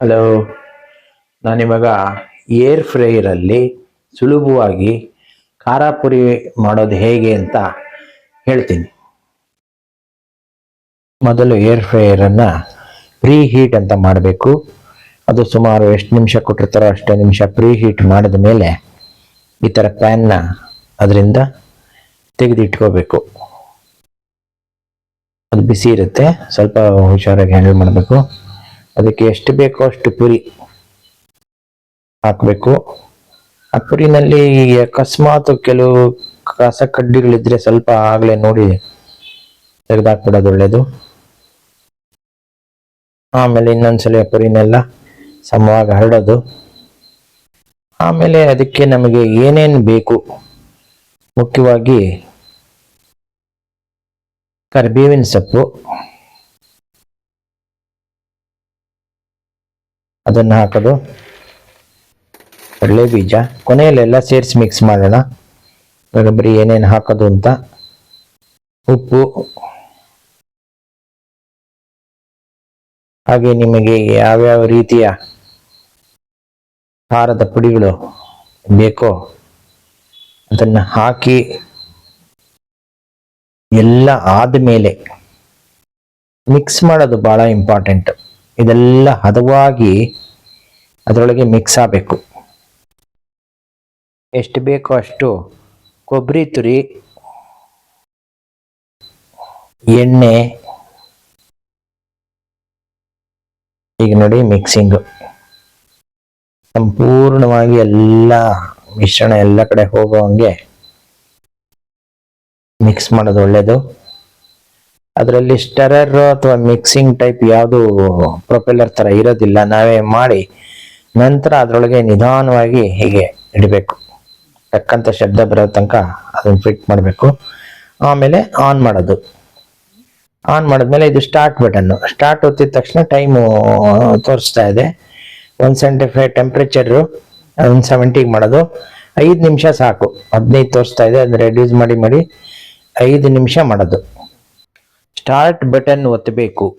Hello. ನಾನು ಇವಾಗ air ಫ್ರೈಯರಲ್ಲಿ ಸುಲಭವಾಗಿ ಖಾರ ಪುರಿ ಮಾಡೋದು ಹೇಗೆ ಅಂತ ಹೇಳ್ತೀನಿ. ಮೊದಲು ಏರ್ ಫ್ರೈಯರನ್ನು ಪ್ರೀ ಹೀಟ್ ಅಂತ ಮಾಡಬೇಕು. ಅದು ಸುಮಾರು ಎಷ್ಟು ನಿಮಿಷ ಕೊಟ್ಟಿರ್ತಾರೋ ಅಷ್ಟೇ ನಿಮಿಷ ಪ್ರೀ ಹೀಟ್ ಮಾಡಿದ ಮೇಲೆ ಈ ಥರ ಪ್ಯಾನ್ನ ಅದರಿಂದ ತೆಗೆದಿಟ್ಕೋಬೇಕು. ಅದು ಬಿಸಿ ಇರುತ್ತೆ, ಸ್ವಲ್ಪ ಹುಷಾರಾಗಿ ಹ್ಯಾಂಡಲ್ ಮಾಡಬೇಕು. ಅದಕ್ಕೆ ಎಷ್ಟು ಬೇಕೋ ಅಷ್ಟು ಪುರಿ ಹಾಕಬೇಕು. ಆ ಪುರಿನಲ್ಲಿ ಅಕಸ್ಮಾತ್ ಕೆಲವು ಕಸ ಕಡ್ಡಿಗಳಿದ್ರೆ ಸ್ವಲ್ಪ ಆಗಲೇ ನೋಡಿ ತೆಗೆದಾಕ್ಬಿಡೋದು ಒಳ್ಳೇದು. ಆಮೇಲೆ ಇನ್ನೊಂದ್ಸಲ ಪುರಿನೆಲ್ಲ ಸಮವಾಗಿ ಹರಡೋದು. ಆಮೇಲೆ ಅದಕ್ಕೆ ನಮಗೆ ಏನೇನು ಬೇಕು? ಮುಖ್ಯವಾಗಿ ಕರಿಬೇವಿನ ಸೊಪ್ಪು. ಅದನ್ನು ಹಾಕೋದು. ಕಡಲೆ ಬೀಜ. ಕೊನೆಯಲ್ಲೆಲ್ಲ ಸೇರಿಸಿ ಮಿಕ್ಸ್ ಮಾಡೋಣ. ಬರೀ ಏನೇನು ಹಾಕೋದು ಅಂತ. ಉಪ್ಪು. ಹಾಗೆ ನಿಮಗೆ ಯಾವ್ಯಾವ ರೀತಿಯ ಖಾರದ ಪುಡಿಗಳು ಬೇಕೋ ಅದನ್ನು ಹಾಕಿ ಎಲ್ಲ ಆದಮೇಲೆ ಮಿಕ್ಸ್ ಮಾಡೋದು ಭಾಳ ಇಂಪಾರ್ಟೆಂಟ್ ಇದೆಲ್ಲ ಹದವಾಗಿ ಅದರೊಳಗೆ ಮಿಕ್ಸ್ ಆಗಬೇಕು. ಎಷ್ಟು ಬೇಕೋ ಅಷ್ಟು ಕೊಬ್ಬರಿ ತುರಿ, ಎಣ್ಣೆ, ಈಗ ನೋಡಿ ಮಿಕ್ಸಿಂಗು ಸಂಪೂರ್ಣವಾಗಿ ಎಲ್ಲ ಮಿಶ್ರಣ ಎಲ್ಲ ಕಡೆ ಹೋಗೋ ಹಂಗೆ ಮಿಕ್ಸ್ ಮಾಡೋದು ಒಳ್ಳೆಯದು ಅದರಲ್ಲಿ ಸ್ಟರರ್ ಅಥವಾ ಮಿಕ್ಸಿಂಗ್ ಟೈಪ್ ಯಾವುದು ಪ್ರೊಪೆಲ್ಲರ್ ತರ ಇರೋದಿಲ್ಲ. ನಾವೇ ಮಾಡಿ ನಂತರ ಅದರೊಳಗೆ ನಿಧಾನವಾಗಿ ಹೀಗೆ ಇಡಬೇಕು ತಕ್ಕಂಥ ಶಬ್ದ ಬರೋ ತನಕ ಅದನ್ನ ಫಿಟ್ ಮಾಡಬೇಕು. ಆಮೇಲೆ ಆನ್ ಮಾಡೋದು. ಆನ್ ಮಾಡಿದ್ಮೇಲೆ ಇದು ಸ್ಟಾರ್ಟ್ ಬಟನ್ ಸ್ಟಾರ್ಟ್ ಒತ್ತಿದ ತಕ್ಷಣ ಟೈಮು ತೋರಿಸ್ತಾ ಇದೆ. One seventy five temperature one ಸೆವೆಂಟಿಗೆ ಮಾಡೋದು. ಐದು ನಿಮಿಷ ಸಾಕು. ಹದಿನೈದು ತೋರಿಸ್ತಾ ಇದೆ. ಅದನ್ನ ರೆಡ್ಯೂಸ್ ಮಾಡಿ ಮಾಡಿ ಐದು ನಿಮಿಷ ಮಾಡೋದು. ಸ್ಟಾರ್ಟ್ ಬಟನ್ ಒತ್ತಬೇಕು.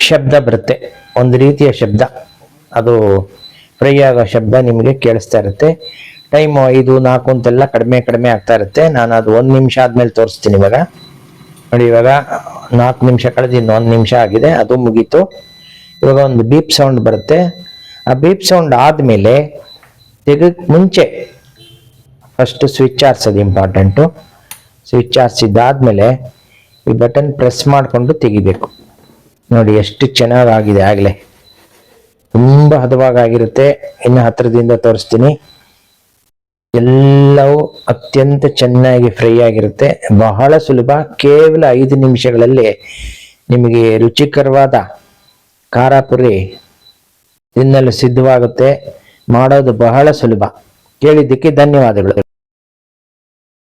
ಶಬ್ದ ಬರುತ್ತೆ. ಒಂದು ರೀತಿಯ ಶಬ್ದ. ಅದು ಫ್ರೈ ಆಗೋ ಶಬ್ದ ನಿಮಗೆ ಕೇಳಿಸ್ತಾ ಇರುತ್ತೆ. ಟೈಮ್ ಐದು, ನಾಲ್ಕು ಅಂತೆಲ್ಲ ಕಡಿಮೆ ಕಡಿಮೆ ಆಗ್ತಾ ಇರುತ್ತೆ. ನಾನು ಅದು ಒಂದು ನಿಮಿಷ ಆದಮೇಲೆ ತೋರಿಸ್ತೀನಿ ಇವಾಗ. ನೋಡಿ, ಇವಾಗ ನಾಲ್ಕು ನಿಮಿಷ ಕಳೆದು ಒಂದು ನಿಮಿಷ ಆಗಿದೆ. ಅದು ಮುಗೀತು. ಇವಾಗ ಒಂದು ಬೀಪ್ ಸೌಂಡ್ ಬರುತ್ತೆ. ಆ ಬೀಪ್ ಸೌಂಡ್ ಆದಮೇಲೆ ತೆಗ ಮುಂಚೆ ಫಸ್ಟ್ ಸ್ವಿಚ್ ಆರಿಸೋದು ಇಂಪಾರ್ಟೆಂಟು ಸ್ವಿಚ್ ಆರಿಸಿದ್ದಾದ್ಮೇಲೆ ಈ ಬಟನ್ ಪ್ರೆಸ್ ಮಾಡಿಕೊಂಡು ತೆಗಿಬೇಕು. ನೋಡಿ, ಎಷ್ಟು ಚೆನ್ನಾಗಾಗಿದೆ ಆಗಲೇ. ತುಂಬ ಹದವಾಗಿರುತ್ತೆ ಇನ್ನು ಹತ್ತಿರದಿಂದ ತೋರಿಸ್ತೀನಿ. ಎಲ್ಲವೂ ಅತ್ಯಂತ ಚೆನ್ನಾಗಿ ಫ್ರೈ ಆಗಿರುತ್ತೆ. ಬಹಳ ಸುಲಭ. ಕೇವಲ ಐದು ನಿಮಿಷಗಳಲ್ಲಿ ನಿಮಗೆ ರುಚಿಕರವಾದ ಖಾರ ಪುರಿ ತಿನ್ನಲು ಸಿದ್ಧವಾಗುತ್ತೆ. ಮಾಡೋದು ಬಹಳ ಸುಲಭ. ಕೇಳಿದ್ದಕ್ಕೆ ಧನ್ಯವಾದಗಳು.